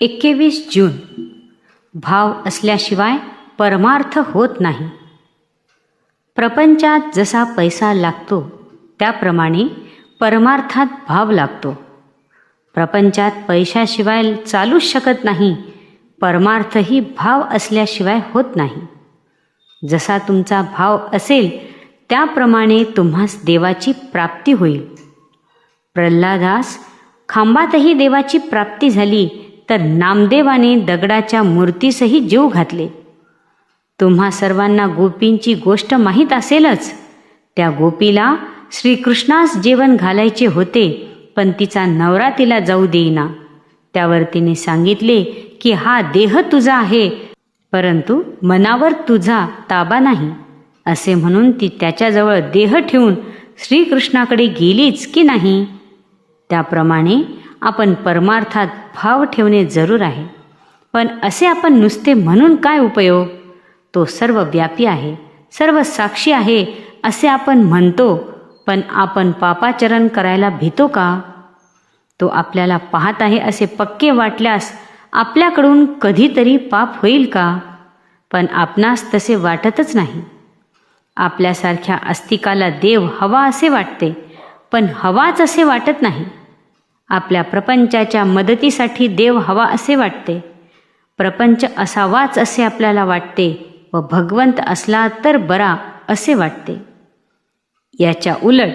एकवीस जून. भाव असल्याशिवाय परमार्थ होत नाही. प्रपंचात जसा पैसा लागतो त्याप्रमाणे परमार्थात भाव लागतो. प्रपंचात पैशाशिवाय चालूच शकत नाही परमार्थही भाव असल्याशिवाय होत नाही. जसा तुमचा भाव असेल त्याप्रमाणे तुम्हास देवाची प्राप्ती होईल. प्रल्हादास खांबातही देवाची प्राप्ती झाली तर नामदेवाने दगडाच्या मूर्तीसही जीव घातले. तुम्हा सर्वांना गोपींची गोष्ट माहीत असेलच. त्या गोपीला श्रीकृष्णास जेवण घालायचे होते पण तिचा नवरा तिला जाऊ देईना. त्यावर तिने सांगितले की हा देह तुझा आहे परंतु मनावर तुझा ताबा नाही. असे म्हणून ती त्याच्याजवळ देह ठेवून श्रीकृष्णाकडे गेलीच की नाही. त्याप्रमाणे आपण परमार्थात भाव ठेवणे जरूर आहे. पण असे आपण नुसते म्हणून काय उपयोग? तो सर्व व्यापी आहे सर्व साक्षी आहे असे आपण म्हणतो पण आपण पापाचरण करायला भीतो का? तो आपल्याला पाहत आहे असे पक्के वाटल्यास आपल्याकडून कधीतरी पाप होईल का? पण आपणास तसे वाटतच नाही. आपल्यासारख्या अस्तिकाला देव हवा असे वाटते पण हवाच असे वाटत नाही. आपल्या प्रपंचाच्या मदतीसाठी देव हवा असे वाटते. प्रपंच असावाच असे आपल्याला वाटते व भगवंत असला तर बरा असे वाटते. याच्या उलट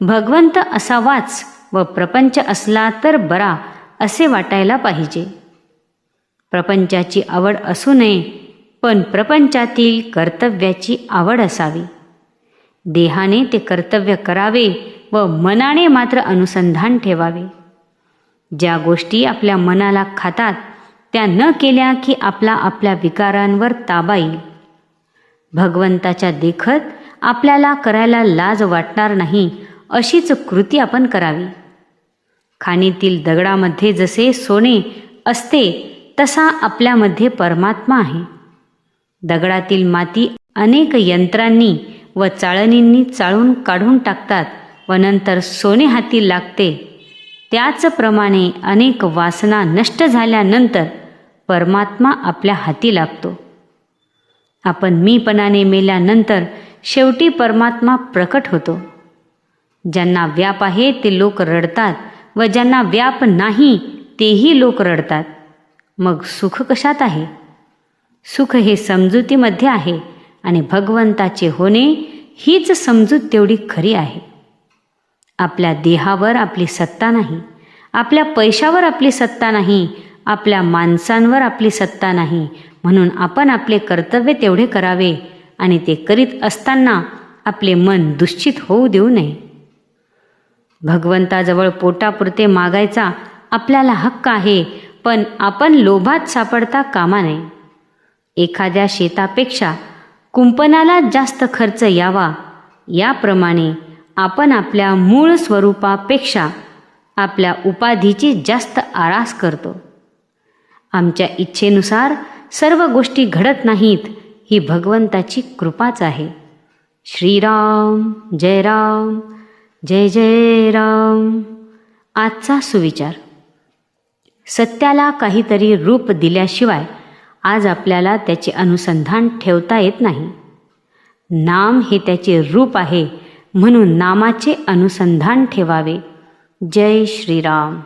भगवंत असावाच व प्रपंच असला तर बरा असे वाटायला पाहिजे. प्रपंचाची आवड असू नये पण प्रपंचातील कर्तव्याची आवड असावी. देहाने ते कर्तव्य करावे व मनाने मात्र अनुसंधान ठेवावे. ज्या गोष्टी आपल्या मनाला खातात त्या न केल्या की आपला आपल्या विकारांवर ताबा येईल. भगवंताच्या देखत आपल्याला करायला लाज वाटणार नाही अशीच कृती आपण करावी. खाणीतील दगडामध्ये जसे सोने असते तसा आपल्यामध्ये परमात्मा आहे. दगडातील माती अनेक यंत्रांनी व चाळणींनी चाळून काढून टाकतात व नंतर सोने हाती लागते. त्याचप्रमाणे अनेक वासना नष्ट झाल्यानंतर परमात्मा आपल्या हाती लागतो आपण मीपणाने मेल्यानंतर शेवटी परमात्मा प्रकट होतो. ज्यांना व्याप आहे ते लोक रडतात व ज्यांना व्याप नाही तेही लोक रडतात. मग सुख कशात आहे? सुख हे समजुतीमध्ये आहे आणि भगवंताचे होणे हीच समजूत तेवढी खरी आहे. आपल्या देहावर आपली सत्ता नाही आपल्या पैशावर आपली सत्ता नाही आपल्या माणसांवर आपली सत्ता नाही म्हणून आपण आपले कर्तव्य तेवढे करावे आणि ते करीत असताना आपले मन दुश्चित होऊ देऊ नये. भगवंताजवळ पोटापुरते मागायचा आपल्याला हक्क आहे पण आपण लोभात सापडता कामा नये. एखाद्या शेतापेक्षा कुंपणाला जास्त खर्च यावा याप्रमाणे आपण आपल्या मूळ स्वरूपापेक्षा आपल्या उपाधीची जास्त आरास करतो. आमच्या इच्छेनुसार सर्व गोष्टी घडत नाहीत ही भगवंताची कृपाच आहे. श्रीराम जय राम जय जय राम. आजचा सुविचार. सत्याला काहीतरी रूप दिल्याशिवाय आज आपल्याला त्याचे अनुसंधान ठेवता येत नाही. नाम हे त्याचे रूप आहे म्हणून नामाचे अनुसंधान ठेवावे. जय श्रीराम.